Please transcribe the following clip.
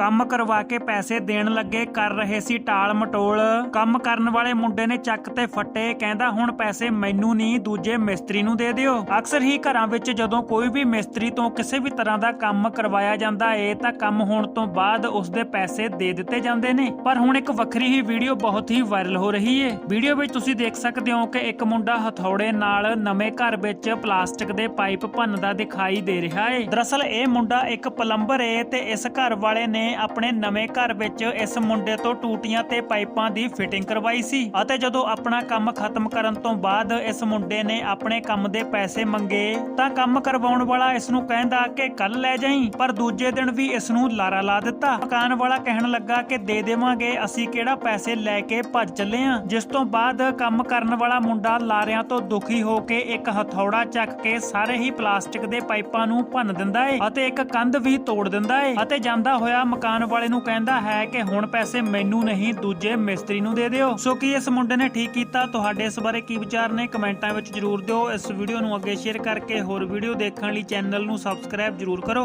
ਕੰਮ ਕਰਵਾ ਕੇ ਪੈਸੇ ਦੇਣ ਲੱਗੇ, ਕਰ ਰਹੇ ਸੀ ਟਾਲ ਮਟੋਲ। ਕੰਮ ਕਰਨ ਵਾਲੇ ਮੁੰਡੇ ਨੇ ਚੱਕ ਤੇ ਫੱਟੇ, ਕਹਿੰਦਾ, ਹੁਣ ਪੈਸੇ ਮੈਨੂੰ ਨਹੀਂ, ਦੂਜੇ ਮਿਸਤਰੀ ਨੂੰ ਦੇ ਦਿਓ। ਅਕਸਰ ਹੀ ਘਰਾਂ ਵਿੱਚ ਜਦੋਂ ਕੋਈ ਵੀ ਮਿਸਤਰੀ ਤੋਂ ਕਿਸੇ ਵੀ ਤਰ੍ਹਾਂ ਦਾ ਕੰਮ ਕਰਵਾਇਆ ਜਾਂਦਾ ਏ ਤਾਂ ਕੰਮ ਹੋਣ ਤੋਂ ਬਾਅਦ ਉਸ ਦੇ ਪੈਸੇ ਦੇ ਦਿੱਤੇ ਜਾਂਦੇ ਨੇ। ਪਰ ਹੁਣ ਇੱਕ ਵੱਖਰੀ ਹੀ ਵੀਡੀਓ ਬਹੁਤ ਹੀ ਵਾਇਰਲ ਹੋ ਰਹੀ ਏ। ਵੀਡੀਓ ਵਿੱਚ ਤੁਸੀਂ ਦੇਖ ਸਕਦੇ ਹੋ ਕਿ ਇੱਕ ਮੁੰਡਾ ਹਥੌੜੇ ਨਾਲ ਨਵੇਂ ਘਰ ਵਿੱਚ ਪਲਾਸਟਿਕ ਦੇ ਪਾਈਪ ਭੰਨਦਾ ਦਿਖਾਈ ਦੇ ਰਿਹਾ ਏ। ਦਰਅਸਲ, ਇਹ ਮੁੰਡਾ ਇੱਕ ਪਲੰਬਰ ਏ ਤੇ ਇਸ ਘਰ ਵਾਲੇ ਨੇ ਆਪਣੇ ਨਵੇਂ ਘਰ ਵਿੱਚ ਇਸ ਮੁੰਡੇ ਤੋਂ ਟੂਟੀਆਂ ਤੇ ਪਾਈਪਾਂ ਦੀ ਫਿਟਿੰਗ ਕਰਵਾਈ ਸੀ ਅਤੇ ਜਦੋਂ ਆਪਣਾ ਕੰਮ ਖਤਮ ਕਰਨ ਤੋਂ ਬਾਅਦ ਇਸ ਮੁੰਡੇ ਨੇ ਆਪਣੇ ਕੰਮ ਦੇ ਪੈਸੇ ਮੰਗੇ ਤਾਂ ਕੰਮ ਕਰਵਾਉਣ ਵਾਲਾ ਇਸ ਨੂੰ ਕਹਿੰਦਾ ਕਿ ਕੱਲ ਲੈ ਜਾਈਂ ਪਰ ਦੂਜੇ ਦਿਨ ਵੀ ਇਸ ਨੂੰ ਲਾਰਾ ਲਾ ਦਿੱਤਾ। ਮਕਾਨ ਵਾਲਾ ਕਹਿਣ ਲੱਗਾ ਕਿ ਦੇ ਦੇਵਾਂਗੇ, ਅਸੀਂ ਕਿਹੜਾ ਪੈਸੇ ਲੈ ਕੇ ਭੱਜ ਚੱਲੇ ਆ ਜਿਸ ਤੋਂ ਬਾਅਦ ਕੰਮ ਕਰਨ ਵਾਲਾ ਮੁੰਡਾ ਲਾਰਿਆਂ ਤੋਂ ਦੁਖੀ ਹੋ ਕੇ ਇੱਕ ਹਥੌੜਾ ਚੱਕ ਕੇ ਸਾਰੇ ਹੀ ਪਲਾਸਟਿਕ ਦੇ ਪਾਈਪਾਂ ਨੂੰ ਭੰਨ ਦਿੰਦਾ ਏ ਅਤੇ ਇੱਕ ਕੰਧ ਵੀ ਤੋੜ ਦਿੰਦਾ ਏ ਅਤੇ ਜਾਂਦਾ ਹੋਇਆ ਮਕਾਨ ਵਾਲੇ ਨੂੰ ਕਹਿੰਦਾ ਹੈ ਕਿ ਹੁਣ ਪੈਸੇ ਮੈਨੂੰ ਨਹੀਂ, ਦੂਜੇ ਮਿਸਤਰੀ ਨੂੰ ਦੇ ਦਿਓ। ਸੋ ਕੀ ਇਸ ਮੁੰਡੇ ਨੇ ਠੀਕ ਕੀਤਾ? ਤੁਹਾਡੇ ਇਸ ਬਾਰੇ ਕੀ ਵਿਚਾਰ ਨੇ? ਕਮੈਂਟਾਂ ਵਿੱਚ ਜਰੂਰ ਦਿਓ। ਇਸ ਵੀਡੀਓ ਨੂੰ ਅੱਗੇ ਸ਼ੇਅਰ ਕਰਕੇ ਹੋਰ ਵੀਡੀਓ ਦੇਖਣ ਲਈ ਚੈਨਲ ਨੂੰ ਸਬਸਕ੍ਰਾਈਬ ਜਰੂਰ ਕਰੋ।